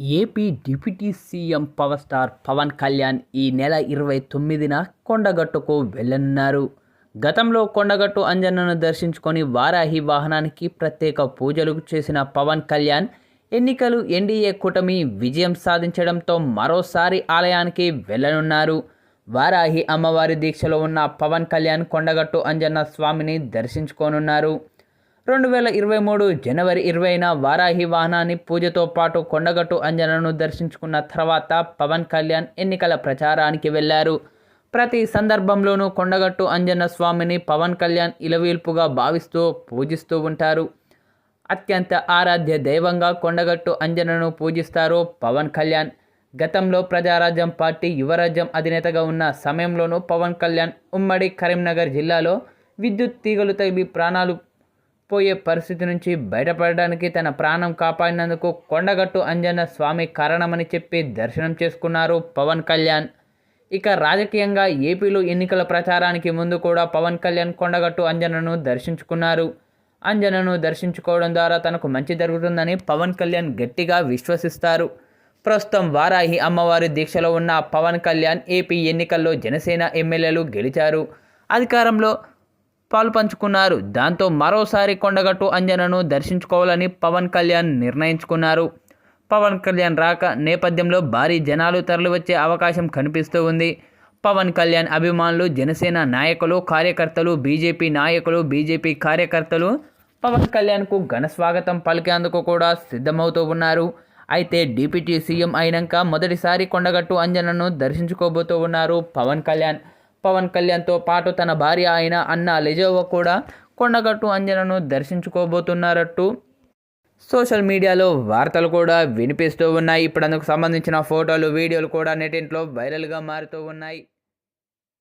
AP deputy CM power star Pawan Kalyan ఈ నెల ఇరవై తొమ్మిదిన కొండగట్టుకు వెళ్ళనున్నారు. గతంలో కొండగట్టు అంజన్నను దర్శించుకొని వారాహి వాహనానికి ప్రత్యేక పూజలు చేసిన పవన్ కళ్యాణ్ ఎన్నికలు ఎన్డీఏ కూటమి విజయం సాధించడంతో మరోసారి ఆలయానికి వెళ్ళనున్నారు. వారాహి అమ్మవారి దీక్షలో ఉన్న పవన్ కళ్యాణ్ కొండగట్టు అంజన్న స్వామిని దర్శించుకోనున్నారు. రెండు వేల ఇరవై మూడు జనవరి ఇరవైన వారాహి వాహనాన్ని పూజతో పాటు కొండగట్టు అంజనను దర్శించుకున్న తర్వాత పవన్ కళ్యాణ్ ఎన్నికల ప్రచారానికి వెళ్ళారు ప్రతి సందర్భంలోనూ కొండగట్టు అంజన స్వామిని పవన్ కళ్యాణ్ ఇలవీల్పుగా భావిస్తూ పూజిస్తూ ఉంటారు. అత్యంత ఆరాధ్య దైవంగా కొండగట్టు అంజనను పూజిస్తారు పవన్ కళ్యాణ్. గతంలో ప్రజారాజ్యం పార్టీ యువరాజ్యం అధినేతగా ఉన్న సమయంలోనూ పవన్ కళ్యాణ్ ఉమ్మడి కరీంనగర్ జిల్లాలో విద్యుత్ తీగలు తగిలి ప్రాణాలు పోయే పరిస్థితి నుంచి బయటపడడానికి తన ప్రాణం కాపాడినందుకు కొండగట్టు అంజన్న స్వామి కారణమని చెప్పి దర్శనం చేసుకున్నారు పవన్ కళ్యాణ్. ఇక రాజకీయంగా ఏపీలో ఎన్నికల ప్రచారానికి ముందు కూడా పవన్ కళ్యాణ్ కొండగట్టు అంజనను దర్శించుకున్నారు. అంజనను దర్శించుకోవడం ద్వారా తనకు మంచి జరుగుతుందని పవన్ కళ్యాణ్ గట్టిగా విశ్వసిస్తారు. ప్రస్తుతం వారాహి అమ్మవారి దీక్షలో ఉన్న పవన్ కళ్యాణ్ ఏపీ ఎన్నికల్లో జనసేన ఎమ్మెల్యేలు గెలిచారు. అధికారంలో పాలు పంచుకున్నారు. దాంతో మరోసారి కొండగట్టు అంజనను దర్శించుకోవాలని పవన్ కళ్యాణ్ నిర్ణయించుకున్నారు. పవన్ కళ్యాణ్ రాక నేపథ్యంలో భారీ జనాలు తరలివచ్చే అవకాశం కనిపిస్తూ ఉంది. పవన్ కళ్యాణ్ అభిమానులు జనసేన నాయకులు కార్యకర్తలు బీజేపీ నాయకులు బీజేపీ కార్యకర్తలు పవన్ కళ్యాణ్కు ఘన స్వాగతం పలికేందుకు కూడా సిద్ధమవుతూ ఉన్నారు. అయితే డిప్యూటీ సీఎం అయినాక మొదటిసారి కొండగట్టు అంజనను దర్శించుకోబోతూ ఉన్నారు పవన్ కళ్యాణ్. పవన్ కళ్యాణ్తో పాటు తన భార్య అయిన అన్న లెజోవ కూడా కొండగట్టు అంజనను దర్శించుకోబోతున్నారట్టు. సోషల్ మీడియాలో వార్తలు కూడా వినిపిస్తూ ఉన్నాయి. ఇప్పుడు అందుకు సంబంధించిన ఫోటోలు వీడియోలు కూడా నెటింట్లో వైరల్గా మారుతూ ఉన్నాయి.